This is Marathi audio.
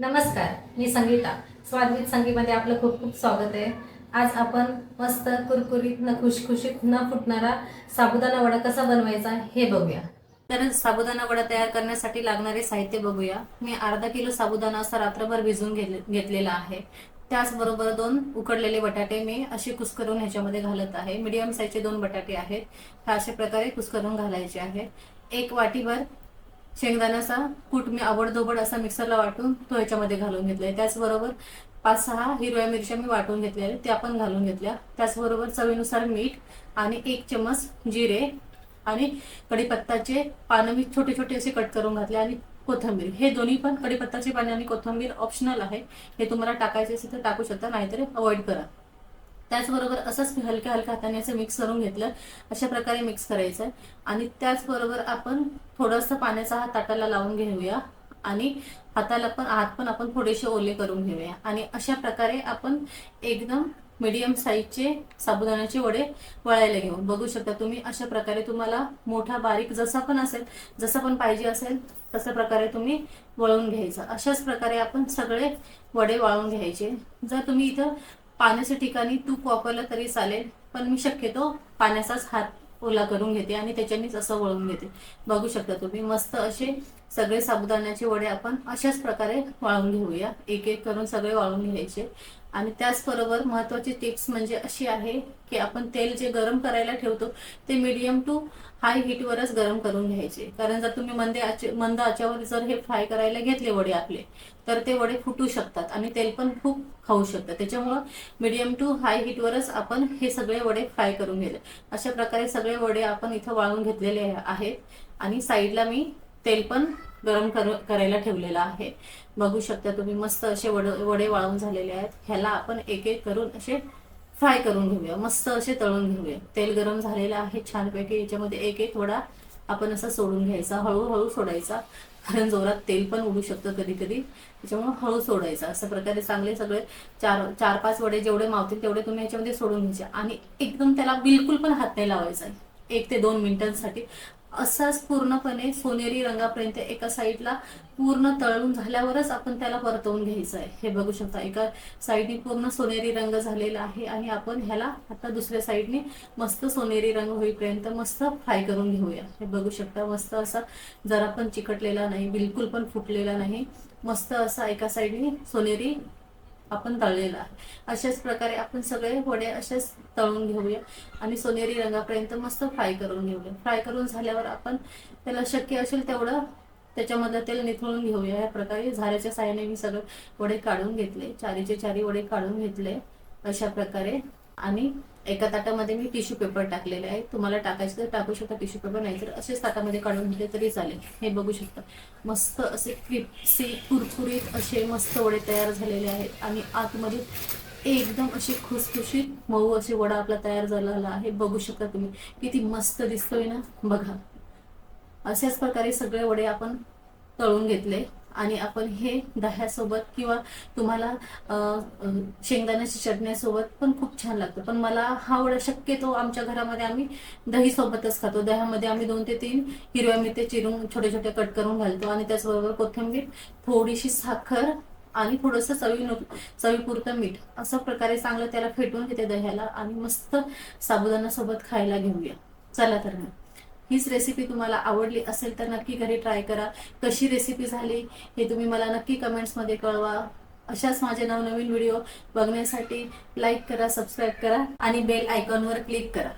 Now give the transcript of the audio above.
नमस्कार मी संगीता. स्वादवित संगीमध्ये आपलं खूप खूप स्वागत आहे. आज आपण मस्त कुरकुरीत न खुशखुशीत न फुटणारा साबुदाणा वडा कसा बनवायचा हे बघूया. तर साबुदाणा वडा तयार करण्यासाठी लागणारे साहित्य बघूया. मी अर्धा किलो साबुदाणा असा रात्रभर भिजून घेतलेला आहे. त्याचबरोबर दोन उकडलेले बटाटे मी असे कुस्करून ह्याच्यामध्ये घालत आहे. मीडियम साईजचे दोन बटाटे आहेत. अशा प्रकारे कुस्करून घालायचे आहे. एक वाटीभर शेंगदाण्याचा कूट मी आवडदोबड असा मिक्सरला वाटून तो याच्यामध्ये घालून घेतलाय. त्याचबरोबर पाच सहा हिरव्या मिरच्या मी वाटून घेतलेल्या त्या पण घालून घेतल्या. त्याचबरोबर चवीनुसार मीठ आणि एक चमच जिरे आणि कढीपत्ताचे पानं मी छोटे छोटे असे कट करून घातले आणि कोथिंबीर. हे दोन्ही पण कढीपत्ताचे पाने आणि कोथिंबीर ऑप्शनल आहे. हे तुम्हाला टाकायचे असेल तर टाकू शकता नाहीतर अवॉइड करा. त्याचबरोबर असंच हलक्या हलक्या हाताने असं मिक्स करून घेतलं अशा प्रकारे मिक्स करायचं आहे. आणि त्याचबरोबर आपण थोडंसं पाण्याचा हात ताटाला लावून घेऊया आणि हाताला पण हात पण आपण थोडेसे ओले करून घेऊया. आणि अशा प्रकारे आपण एकदम मीडियम साईजचे साबुदाण्याचे वडे वळायला घेऊन बघू शकता तुम्ही अशा प्रकारे तुम्हाला मोठा बारीक जसा पण असेल जसं पण पाहिजे असेल तशा प्रकारे तुम्ही वळून घ्यायचं. अशाच प्रकारे आपण सगळे वडे वाळून घ्यायचे. जर तुम्ही इथं पाण्याच्या ठिकाणी तूप वापरलं तरी चालेल पण मी शक्यतो पाण्याचाच हात ओला करून घेते आणि त्याच्यानेच असं वळून घेते. बघू शकता तुम्ही मस्त असे सगळे साबुदाण्याचे वडे आपण अशाच प्रकारे वाळून घेऊया. एक एक करून सगळे वाळून घ्यायचे. आणि त्याचबरोबर महत्वाची टिप्स म्हणजे अशी आहे की आपण तेल जे गरम करायला ठेवतो ते मीडियम टू हाय हीटवरच गरम करून घ्यायचे. कारण जर तुम्ही मंदे आचे मंद आच्यावर जर हे फ्राय करायला घेतले वडे आपले तर ते वडे फुटू शकतात आणि तेल पण खूप खाऊ शकतात. त्याच्यामुळं मीडियम टू हाय हीटवरच आपण हे सगळे वडे फ्राय करून घेतले. अशा प्रकारे सगळे वडे आपण इथं वाळून घेतलेले आहेत आणि साईडला मी तेल पण गरम कर करायला ठेवलेला आहे. बघू शकता तुम्ही मस्त असे वडे वडे वाळून झालेले आहेत. ह्याला आपण एक एक करून असे फ्राय करून घेऊया. मस्त असे तळून घेऊया. तेल गरम झालेलं आहे छानपैकी. याच्यामध्ये एक एक वडा आपण असा सोडून घ्यायचा. हळूहळू सोडायचा. कारण जोरात तेल पण उडू शकतं कधी कधी त्याच्यामुळे हळू सोडायचा. अशा प्रकारे चांगले सगळे चार चार पाच वडे जेवढे मावतील तेवढे तुम्ही याच्यामध्ये सोडून घ्यायचे. आणि एकदम त्याला बिलकुल पण हात नाही लावायचा. एक ते दोन मिनिटांसाठी असाच पूर्णपणे सोनेरी रंगापर्यंत एका साईडला पूर्ण तळून झाल्यावरच आपण त्याला परतवून घ्यायचं आहे. हे बघू शकता एका साईडने पूर्ण सोनेरी रंग झालेला आहे आणि आपण ह्याला आता दुसऱ्या साईडने मस्त सोनेरी रंग होईपर्यंत मस्त फ्राय करून घेऊया. हे बघू शकता मस्त असा जरा पण चिकटलेला नाही बिलकुल पण फुटलेला नाही. मस्त असा एका साईडने सोनेरी आपण तळलेला आहे. अशाच प्रकारे आपण सगळे वडे असेच तळून घेऊया आणि सोनेरी रंगापर्यंत मस्त फ्राय करून घेऊया. फ्राय करून झाल्यावर आपण त्याला शक्य असेल तेवढं त्याच्यामधलं तेल निथळून घेऊया. या प्रकारे झाऱ्याच्या साह्याने मी सगळे वडे काढून घेतले. चारीचे चारी वडे काढून घेतले. अशा प्रकारे आणि एका ताटामध्ये मी टिश्यू पेपर टाकलेले आहे. तुम्हाला टाकायचं तर टाकू शकता टिश्यू पेपर नाही तर असेच ताटामध्ये काढून घेतले तरी चालेल. हे बघू शकता. मस्त असे क्रिप्सी कुरकुरीत असे मस्त वडे तयार झालेले आहेत. आणि आतमध्ये एकदम असे खुसखुशीत मऊ असे वडा आपला तयार झालेला आहे. बघू शकता तुम्ही. किती मस्त दिसतोय ना? बघा. अशाच प्रकारे सगळे वडे आपण तळून घेतले. आणि आपण हे दह्यासोबत किंवा तुम्हाला शेंगदाण्याची शेंगदाण्याच्या चटण्यासोबत पण खूप छान लागतं. पण मला हा वडा शक्यतो आमच्या घरामध्ये आम्ही दही सोबतच खातो. दह्यामध्ये आम्ही दोन ते तीन हिरव्या मिरच्या चिरून छोटे छोटे कट करून घालतो आणि त्याचबरोबर कोथिंबीर थोडीशी साखर आणि थोडंसं चवी चवीपुरतं मीठ असं प्रकारे चांगलं त्याला फेटून घेते दह्याला आणि मस्त साबुदाणा सोबत खायला घेऊया. चला तर मग. हीच रेसिपी तुम्हाला आवडली असेल तर नक्की घरी ट्राय करा. कशी रेसिपी झाली हे तुम्ही मला नक्की कमेंट्समध्ये कळवा. अशाच माझे नवनवीन व्हिडिओ बघण्यासाठी लाईक करा सबस्क्राईब करा आणि बेल आयकॉनवर क्लिक करा.